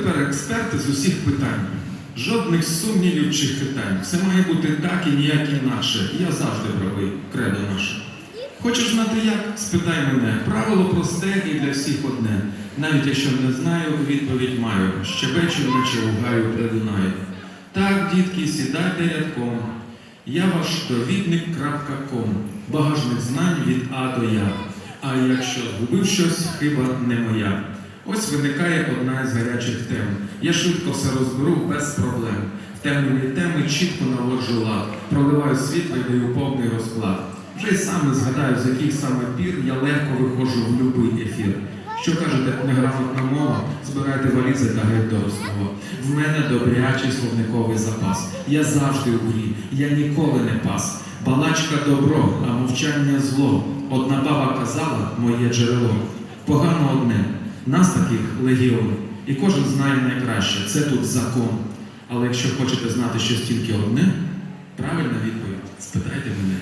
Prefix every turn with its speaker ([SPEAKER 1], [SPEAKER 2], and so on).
[SPEAKER 1] тепер експерти з усіх питань. Жодних сумнівів чи хитань. Все має бути так і ніяк інакше. Я завжди правий, кредо наше. Хочеш знати як? Спитай мене. Правило просте і для всіх одне. Навіть якщо не знаю, відповідь маю. Щебечу, наче у гаю Дунаю. Так, дітки, сідайте рядком. Я ваш довідник.ком. Багажник знань від А до Я. А якщо згубив щось, хиба не моя. Ось виникає одна із гарячих тем. Я швидко все розберу без проблем. В темні теми чітко наводжу лад, проливаю світло і даю повний розклад. Вже й сам не згадаю, з яких саме пір я легко виходжу в будь-який ефір. Що кажете, неграмотна мова, збирайте валізи та геть до Ростова. В мене добрячий словниковий запас. Я завжди у грі, я ніколи не пас. Балачка добро, а мовчання зло. Одна баба казала моє джерело. Погано одне, нас таких легіон. І кожен знає найкраще, це тут закон. Але якщо хочете знати щось тільки одне, правильна відповідь, спитайте мене.